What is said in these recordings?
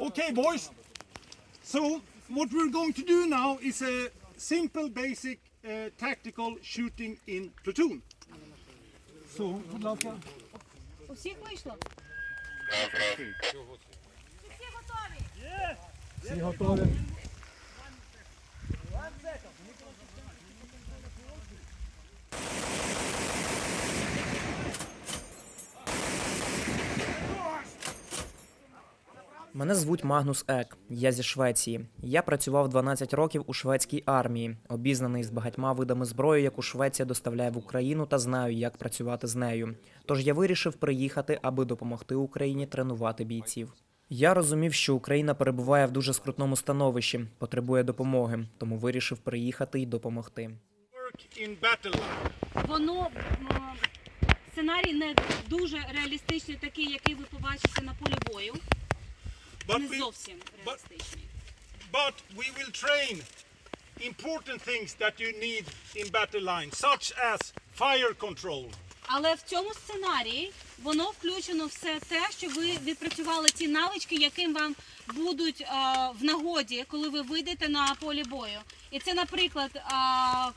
Okay, boys. So what we're going to do now is a simple, basic uh, tactical shooting in platoon. So, будь ласка. У всіх вийшло? Всі готові? Мене звуть Магнус Ек. Я зі Швеції. Я працював 12 років у шведській армії, обізнаний з багатьма видами зброї, яку Швеція доставляє в Україну, та знаю, як працювати з нею. Тож я вирішив приїхати, аби допомогти Україні тренувати бійців. Я розумів, що Україна перебуває в дуже скрутному становищі, потребує допомоги, тому вирішив приїхати і допомогти. Воно сценарій не дуже реалістичний, такий, який ви побачите на полі бою. But Не we, зовсім реалістичний. but we will train important things that you need in battle line, such as fire control, Але в цьому сценарії воно включено все те, що ви відпрацювали ті навички, яким вам будуть е, в нагоді, коли ви вийдете на полі бою. І це, наприклад, е,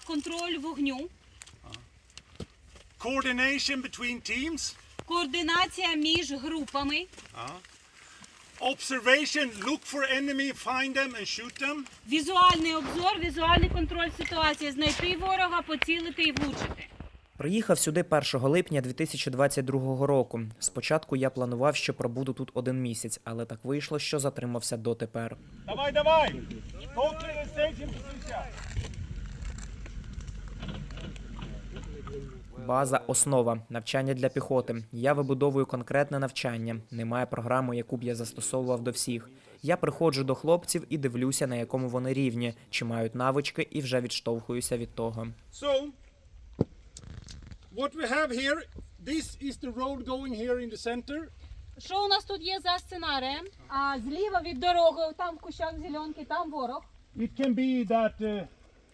контроль вогню, coordination between teams, координація між групами, observation, look for enemy, find them and shoot them, візуальний обзор, візуальний контроль ситуації, знайти ворога, поцілити і влучити. Приїхав сюди 1 липня 2022 року. Спочатку я планував, що пробуду тут один місяць, але так вийшло, що затримався дотепер. Давай, давай! Staging position! База основа навчання для піхоти. Я вибудовую конкретне навчання. Немає програми, яку б я застосовував до всіх. Я приходжу до хлопців і дивлюся, на якому вони рівні, чи мають навички, і вже відштовхуюся від того. So, what we have here, this is the road going here in the center. Що у нас тут є за сценарієм? А зліва від дороги, там в кущах зеленки, там ворог. It can be that uh,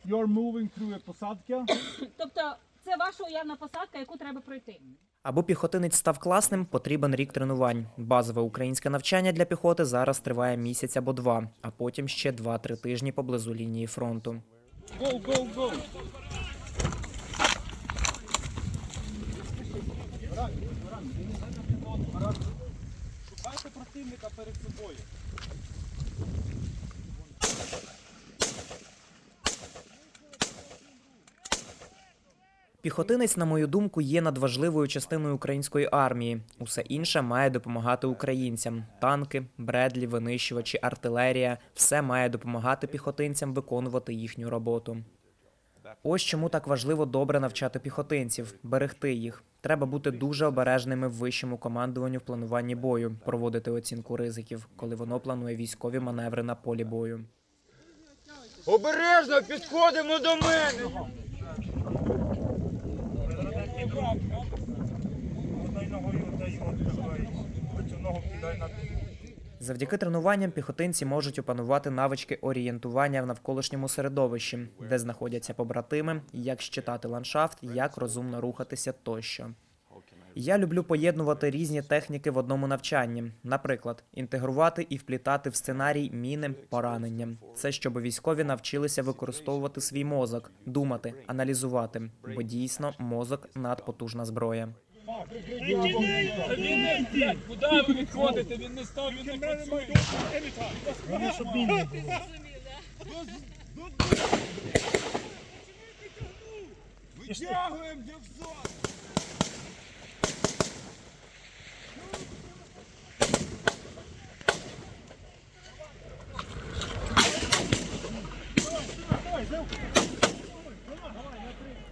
you're moving through a посадка. Тобто це ваша уявна посадка, яку треба пройти. Аби піхотинець став класним, потрібен рік тренувань. Базове українське навчання для піхоти зараз триває місяць або два, а потім ще 2-3 тижні поблизу лінії фронту. Go, go, go! Шукайте противника перед собою. Піхотинець, на мою думку, є надважливою частиною української армії. Усе інше має допомагати українцям: танки, бредлі, винищувачі, артилерія все має допомагати піхотинцям виконувати їхню роботу. Ось чому так важливо добре навчати піхотинців, берегти їх. Треба бути дуже обережними в вищому командуванню в плануванні бою, проводити оцінку ризиків, коли воно планує військові маневри на полі бою. Обережно підходимо до мене. Завдяки тренуванням піхотинці можуть опанувати навички орієнтування в навколишньому середовищі, де знаходяться побратими, як щитати ландшафт, як розумно рухатися тощо. Я люблю поєднувати різні техніки в одному навчанні, наприклад, інтегрувати і вплітати в сценарій міни поранення. Це щоб військові навчилися використовувати свій мозок, думати, аналізувати, бо дійсно мозок надпотужна зброя. Куди ви відходите? Він не став, він не працює. Витягуємо дівцо.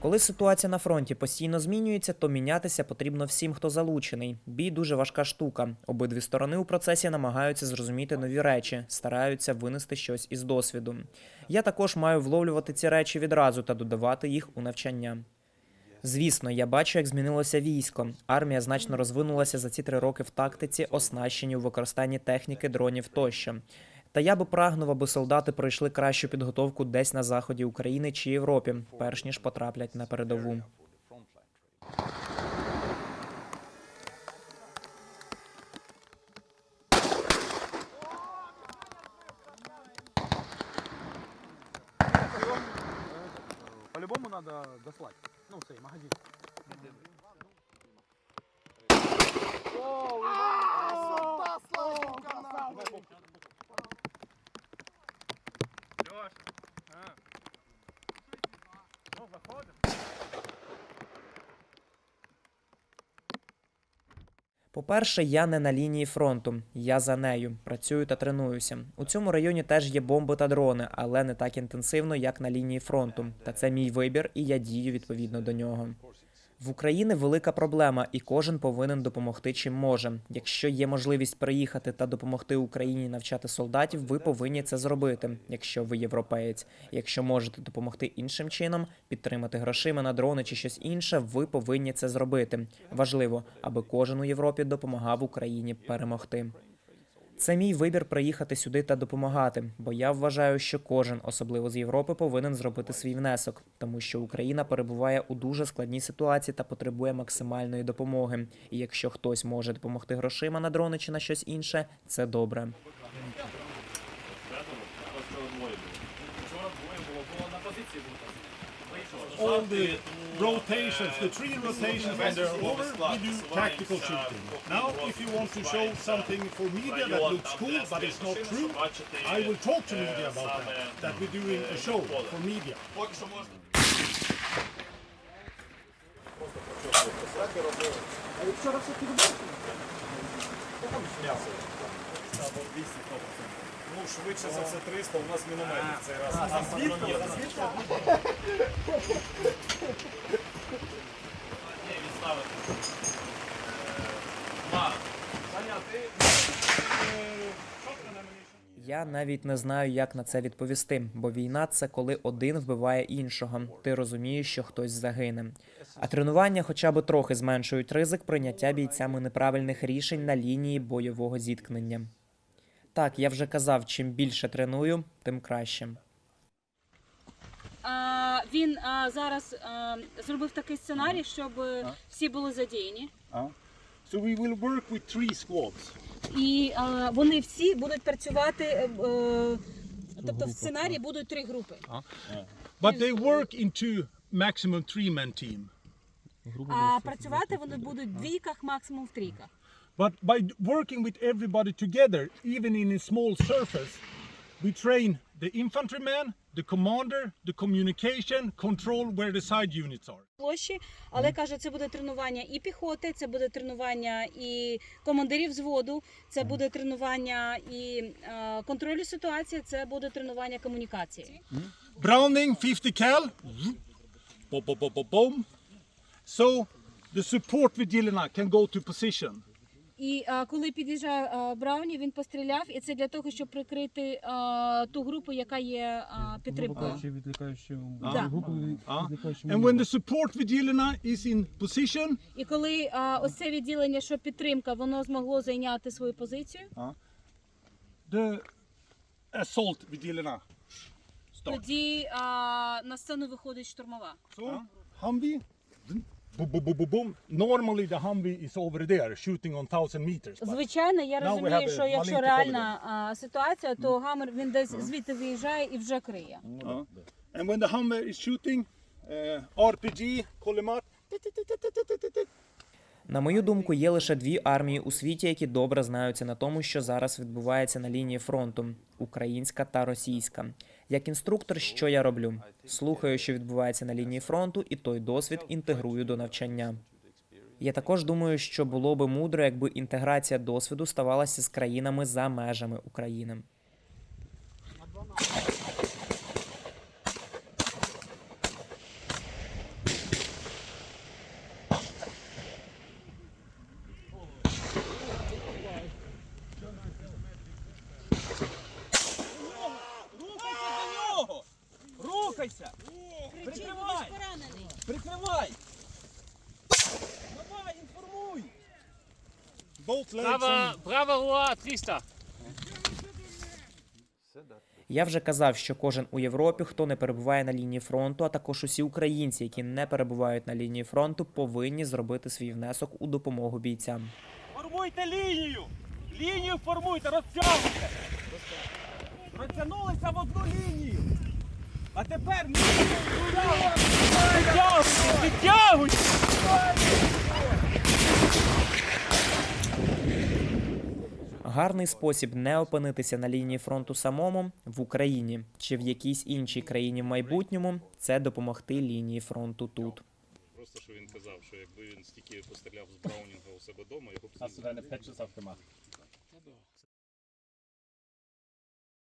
Коли ситуація на фронті постійно змінюється, то мінятися потрібно всім, хто залучений. Бій дуже важка штука. Обидві сторони у процесі намагаються зрозуміти нові речі, стараються винести щось із досвіду. Я також маю вловлювати ці речі відразу та додавати їх у навчання. Звісно, я бачу, як змінилося військо. Армія значно розвинулася за ці три роки в тактиці, оснащенні у використанні техніки, дронів тощо. Та я би прагнув, аби солдати пройшли кращу підготовку десь на заході України чи Європі, перш ніж потраплять на передову. По-любому надо дослать. Ну, цей магазин. По-перше, я не на лінії фронту, я за нею. Працюю та тренуюся. У цьому районі теж є бомби та дрони, але не так інтенсивно, як на лінії фронту. Та це мій вибір, і я дію відповідно до нього. В Україні велика проблема, і кожен повинен допомогти чим може. Якщо є можливість приїхати та допомогти Україні навчати солдатів, ви повинні це зробити, якщо ви європеєць. Якщо можете допомогти іншим чином, підтримати грошима на дрони чи щось інше, ви повинні це зробити. Важливо, аби кожен у Європі допомагав Україні перемогти. Це мій вибір приїхати сюди та допомагати, бо я вважаю, що кожен, особливо з Європи, повинен зробити свій внесок, тому що Україна перебуває у дуже складній ситуації та потребує максимальної допомоги. І якщо хтось може допомогти грошима на дрони чи на щось інше, це добре. all the rotations, the three rotations when they're over, we do tactical shooting. Now, if you want to show something for media that looks cool but it's not true, I will talk to media about that. That we're doing a show for media. Ну, швидше за все 300, у нас мінометник цей раз. А звідки? Я навіть не знаю, як на це відповісти, бо війна це коли один вбиває іншого. Ти розумієш, що хтось загине. А тренування хоча б трохи зменшують ризик прийняття бійцями неправильних рішень на лінії бойового зіткнення. Так, я вже казав, чим більше треную, тим краще. Він а, зараз а, зробив такий сценарій, щоб е, всі були задіяні. So we will work with three squads. І а, вони всі будуть працювати. е, е, Тобто в сценарії будуть три групи. But they work into maximum three-man team. А працювати вони будуть в двійках, максимум в трійках. But by working with everybody together, even in a small surface, we train the infantryman, the commander, the communication, control where the side units are. площі, але каже, це буде тренування і піхоти, це буде тренування і командирів взводу, це буде тренування і е, контролю ситуації, це буде тренування комунікації. Browning 50 cal. Boom, boom, boom, boom, boom. So the support vigilina can go to position. І е, коли під'їжджає е, Брауні, він постріляв, і це для того, щоб прикрити е, ту групу, яка є е, підтримкою. Да. групу. And when the support vigilina is in position, І коли е, ось це відділення, що підтримка, воно змогло зайняти свою позицію, the assault start. тоді е, на сцену виходить штурмова. So Humvee. Boom, boom, boom, boom, boom. Normally the Humvee is over there shooting on 1000 meters. but- Звичайно, я Now we have розумію, a що якщо маленький реальна а, ситуація, то гамер він десь звідти виїжджає і вже криє. Uh, and when the Hummer is shooting, uh, RPG, collimat, На мою думку, є лише дві армії у світі, які добре знаються на тому, що зараз відбувається на лінії фронту: українська та російська. Як інструктор, що я роблю? Слухаю, що відбувається на лінії фронту, і той досвід інтегрую до навчання. Я також думаю, що було би мудро, якби інтеграція досвіду ставалася з країнами за межами України. Рухайся! Прикривай! Прикривай! Давай, інформуй! Права, права руа 300. Я вже казав, що кожен у Європі, хто не перебуває на лінії фронту, а також усі українці, які не перебувають на лінії фронту, повинні зробити свій внесок у допомогу бійцям. Формуйте лінію! Лінію формуйте, розтягуйте! Розтягнулися в одну лінію! А тепер відтягуйте! Відтягуйте! Гарний спосіб не опинитися на лінії фронту самому в Україні чи в якійсь іншій країні в майбутньому це допомогти лінії фронту тут. Просто що він казав, що якби він стільки постріляв з Браунінга у себе вдома, його б